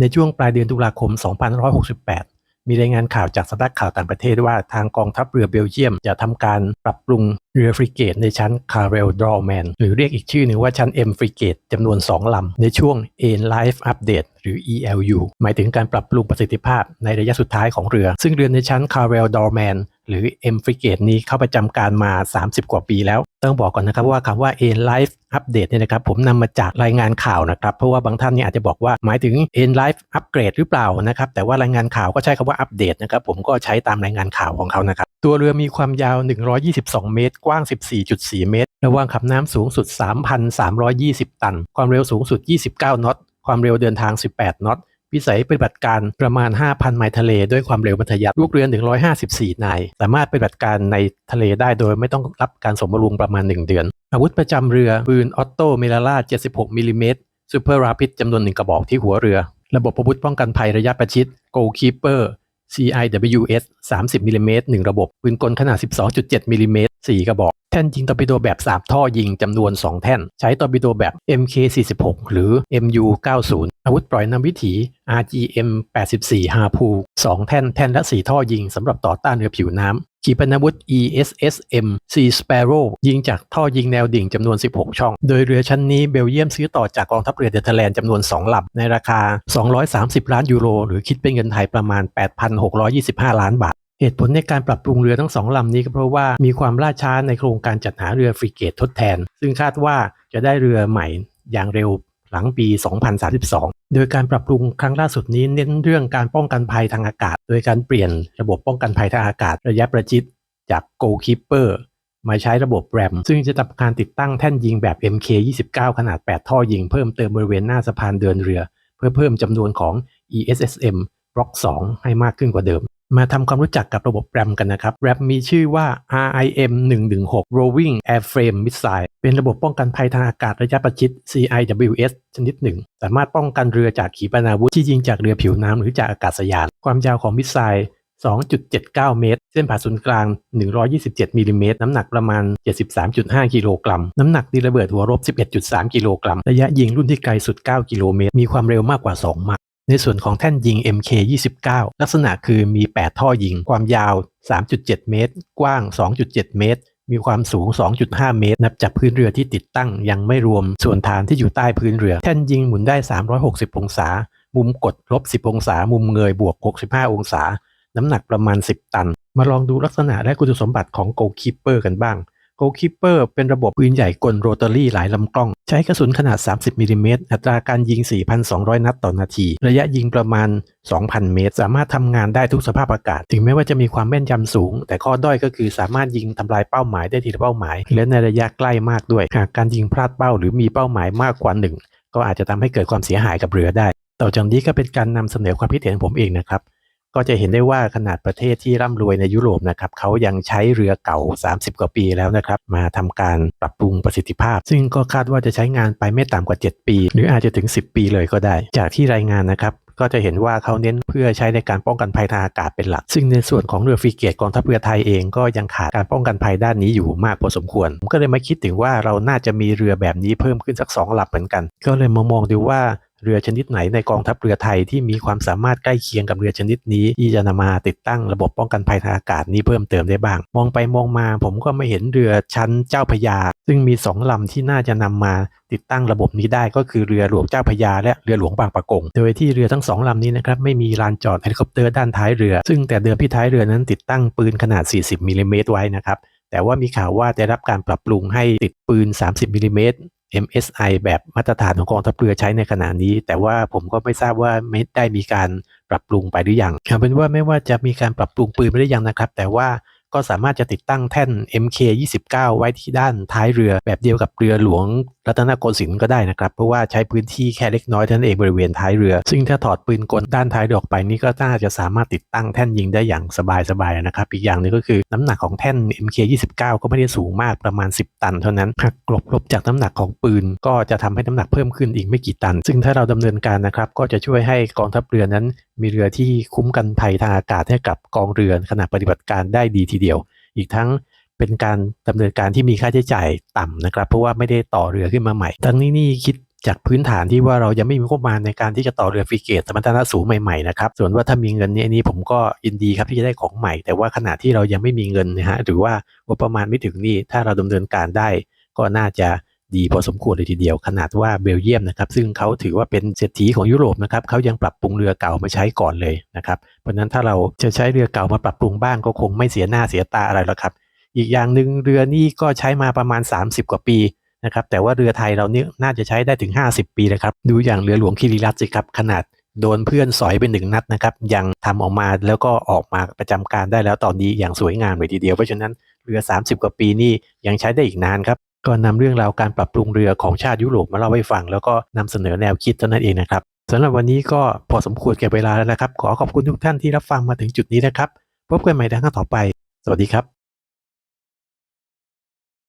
ในช่วงปลายเดือนตุลาคม 2568 มีรายงานข่าวจากสำนักข่าวต่างประเทศว่าทางกองทัพเรือเบลเยียมจะทำการปรับปรุงเรือฟริเกตในชั้นคาร์เรลดรอแมนหรือเรียกอีกชื่อหนึ่งว่าชั้น M ฟริเกตจำนวน 2 ลำ ในช่วง A Life Update หรือ ELU หมายถึงการปรับปรุงประสิทธิภาพในระยะสุดท้ายของเรือ ซึ่งเรือในชั้นคาร์เรลดอแมนหรือ M Frigate นี้เข้าประจำการมา 30 กว่าปีแล้วต้องบอกก่อนนะครับว่าคำว่า A Life Update เนี่ยนะครับผมนำมาจากรายงานข่าวนะครับ เพราะว่าบางท่านเนี่ยอาจจะบอกว่าหมายถึง A Life Upgrade หรือเปล่านะครับ แต่ว่ารายงานข่าวก็ใช้คำว่าอัปเดตนะครับผมก็ใช้ตามรายงานข่าวของเขานะครับ ตัวเรือมีความยาว 122 เมตรกว้าง 14.4 เมตร ระวางขับน้ำสูงสุด 3,320 ตัน ความเร็วสูงสุด 29 นอต ความเร็วเดินทาง 18 นอต วิสัยปฏิบัติการประมาณ 5,000 ไมล์ทะเล ด้วยความเร็วบรรทยักลูกเรือ 154 นาย สามารถปฏิบัติการในทะเลได้โดยไม่ต้องรับการสมบำรุงประมาณ 1 เดือน อาวุธประจำเรือปืนออตโตเมลาล่า 76 มิลลิเมตรซูเปอร์ราพิดจำนวนหนึ่งกระบอกที่หัวเรือ ระบบอาวุธป้องกันภัยระยะประชิด Goalkeeper CIWS 30มิลลิเมตร1ระบบปืนกลขนาด 12.7มิลลิเมตร4กระบอก แท่นยิงตอร์ปิโดแบบ 3 ท่อยิงจำนวน 2 แท่น ใช้ตอร์ปิโดแบบ MK46 หรือ MU90 อาวุธปล่อยนำวิถี RGM84 ฮาพู2แท่นแท่นละ 4 ท่อยิงสำหรับต่อต้านเรือผิวน้ำ ขีปนาวุธ ESSM Sea Sparrow ยิงจากท่อยิงแนวดิ่งจำนวน 16 ช่อง โดยเรือชั้นนี้เบลเยียมซื้อต่อจากกองทัพเรือเดนเธอร์แลนด์จำนวน 2 ลำ ในราคา 230 ล้านยูโร หรือคิดเป็นเงินไทยประมาณ 8,625 ล้านบาทเหตุผลในการปรับปรุงเรือทั้งสองลำนี้ก็เพราะว่ามีความล่าช้าในโครงการจัดหาเรือฟริเกตทดแทน ซึ่งคาดว่าจะได้เรือใหม่อย่างเร็วหลังปี 2032 โดยการปรับปรุงครั้งล่าสุดนี้เน้นเรื่องการป้องกันภัยทางอากาศ โดยการเปลี่ยนระบบป้องกันภัยทางอากาศ ระยะประชิดจาก Goalkeeper มาใช้ระบบแรมซึ่งจะทำการติดตั้งแท่นยิงแบบ MK29 ขนาด 8 ท่อยิงเพิ่มเติมบริเวณหน้าสะพานเดินเรือ เพื่อเพิ่มจำนวนของ ESSM Block 2ให้มากขึ้นกว่าเดิม มาทำความรู้จักกับระบบ RAM กันนะครับ RAM มีชื่อว่า RIM 116 Roving Airframe Missile เป็นระบบป้องกันภัยทางอากาศระยะประชิด CIWS ชนิดหนึ่ง สามารถป้องกันเรือจากขีปนาวุธที่ยิงจากเรือผิวน้ำหรือจากอากาศยาน ความยาวของมิสไซล์2.79 เมตร เส้นผ่าศูนย์กลาง 127มิลลิเมตร น้ำหนักประมาณ 73.5 กิโลกรัม น้ำหนักดีระเบิดหัวรบ 11.3 กิโลกรัม ระยะยิงรุ่นที่ไกลสุด 9 กิโลเมตร มีความเร็วมากกว่า 2มาก ในส่วนของแท่นยิง MK29 ลักษณะคือมี 8 ท่อยิง ความยาว 3.7 เมตร กว้าง 2.7 เมตร มีความสูง 2.5 เมตร นับจากพื้นเรือที่ติดตั้ง ยังไม่รวมส่วนฐานที่อยู่ใต้พื้นเรือ แท่นยิงหมุนได้ 360 องศา มุมกดลบ 10 องศา มุมเงยบวก 65 องศา น้ำหนักประมาณ 10 ตัน มาลองดูลักษณะและคุณสมบัติของ Goalkeeper กันบ้าง Goalkeeper เป็นระบบปืนใหญ่กลโรตารี่หลายลำกล้อง ใช้กระสุนขนาด 30มิลลิเมตรอัตราการยิง 4,200 นัดต่อนาที ระยะยิงประมาณ 2,000 เมตร สามารถทำงานได้ทุกสภาพอากาศ ถึงแม้ว่าจะมีความแม่นยำสูง แต่ข้อด้อยก็คือสามารถยิงทำลายเป้าหมายได้ทีละเป้าหมาย และในระยะใกล้มากด้วย หากการยิงพลาดเป้าหรือมีเป้าหมายมากกว่าหนึ่งก็อาจจะทำให้เกิดความเสียหายกับเรือได้ ต่อจากนี้ก็เป็นการนำเสนอความคิดเห็นผมเองนะครับ ก็จะเห็นได้ว่าขนาดประเทศที่ร่ำรวยในยุโรปนะครับเขายังใช้เรือเก่า 30 กว่าปีแล้วนะครับมาทำการปรับปรุงประสิทธิภาพ ซึ่งก็คาดว่าจะใช้งานไปไม่ต่ำกว่า 7 ปี หรืออาจจะถึง 10 ปีเลยก็ได้ จากที่รายงานนะครับก็จะเห็นว่าเขาเน้นเพื่อใช้ในการป้องกันภัยทางอากาศเป็นหลัก ซึ่งในส่วนของเรือฟรีเกตกองทัพเรือไทยเองก็ยังขาดการป้องกันภัยด้านนี้อยู่มากพอสมควร ผมก็เลยมาคิดถึงว่าเราน่าจะมีเรือแบบนี้เพิ่มขึ้นสักสองลำเหมือนกัน ก็เลยมามองดูว่า เรือชนิดไหนในกองทัพเรือไทยที่มีความสามารถใกล้เคียงกับเรือชนิดนี้ที่จะนำมาติดตั้งระบบป้องกันภัยทางอากาศนี้เพิ่มเติมได้บ้าง มองไปมองมาผมก็ไม่เห็นเรือชั้นเจ้าพระยา ซึ่งมีสองลำที่น่าจะนำมาติดตั้งระบบนี้ได้ก็คือเรือหลวงเจ้าพระยาและเรือหลวงบางปะกง โดยที่เรือทั้งสองลำนี้นะครับไม่มีลานจอดเฮลิคอปเตอร์ด้านท้ายเรือ ซึ่งแต่เดิมที่ท้ายเรือนั้นติดตั้งปืนขนาด 40มิลลิเมตรไว้นะครับแต่ว่ามีข่าวว่าได้รับการปรับปรุงให้ติดปืน 30มิลลิเมตร MSI แบบมาตรฐานของกองทัพเรือใช้ในขณะนี้ แต่ว่าผมก็ไม่ทราบว่าไม่ได้มีการปรับปรุงไปหรือยังเอาเป็นว่าไม่ว่าจะมีการปรับปรุงปืนไปหรือยังนะครับ แต่ว่า ก็สามารถจะติดตั้งแท่น MK29 ไว้ที่ด้านท้ายเรือแบบเดียวกับเรือหลวงรัตนโกสินทร์ก็ได้นะครับ เพราะว่าใช้พื้นที่แค่เล็กน้อยเท่านั้นเองบริเวณท้ายเรือ ซึ่งถ้าถอดปืนกลด้านท้ายเรือออกไปนี่ก็น่าจะสามารถติดตั้งแท่นยิงได้อย่างสบายๆนะครับ อีกอย่างหนึงก็คือน้ำหนักของแท่น MK29 ก็ไม่ได้สูงมากประมาณ 10 ตันเท่านั้นหากกลบลบจากน้ำหนักของปืน ก็จะทำให้น้ำหนักเพิ่มขึ้นอีกไม่กี่ตัน ซึ่งถ้าเราดำเนินการนะครับก็จะช่วยให้กองทัพเรือนั้น มีเรือที่คุ้มกันภัยทางอากาศให้กับกองเรือขณะปฏิบัติการได้ดีทีเดียว อีกทั้งเป็นการดำเนินการที่มีค่าใช้จ่ายต่ำนะครับ เพราะว่าไม่ได้ต่อเรือขึ้นมาใหม่ ทั้งนี้นี่คิดจากพื้นฐานที่ว่าเรายังไม่มีงบประมาณในการที่จะต่อเรือฟริเกตสมรรถนะสูงใหม่ๆนะครับ ส่วนว่าถ้ามีเงินนี้นี้ผมก็ยินดีครับที่จะได้ของใหม่ แต่ว่าขณะที่เรายังไม่มีเงินนะฮะหรือว่างบประมาณไม่ถึงนี่ถ้าเราดำเนินการได้ ก็น่าจะ ดีพอสมควรเลยทีเดียว ขนาดว่าเบลเยียมนะครับซึ่งเขาถือว่าเป็นเศรษฐีของยุโรปนะครับเขายังปรับปรุงเรือเก่ามาใช้ก่อนเลยนะครับเพราะฉะนั้นถ้าเราจะใช้เรือเก่ามาปรับปรุงบ้างก็คงไม่เสียหน้าเสียตาอะไรหรอกครับ อีกอย่างหนึ่งเรือนี่ก็ใช้มาประมาณ 30 กว่าปีนะครับแต่ว่าเรือไทยเราเนี่ยน่าจะใช้ได้ถึง 50 ปีเลยครับดูอย่างเรือหลวงคิริรัตสิครับขนาดโดนเพื่อนสอยเป็นหนึ่งนัดนะครับยังทำออกมาแล้วก็ออกมาประจำการได้แล้วตอนนี้อย่างสวยงามเลยทีเดียวเพราะฉะนั้นเรือ 30 กว่าปีนี่ยังใช้ได้อีกนานครับ ก็นำเรื่องราวการปรับปรุงเรือของชาติยุโรปมาเล่าให้ฟัง แล้วก็นำเสนอแนวคิดเท่านั้นเองนะครับสำหรับวันนี้ก็พอสมควรแก่เวลาแล้วนะครับ ขอขอบคุณทุกท่านที่รับฟังมาถึงจุดนี้นะครับ พบกันใหม่ในครั้งต่อไป สวัสดีครับ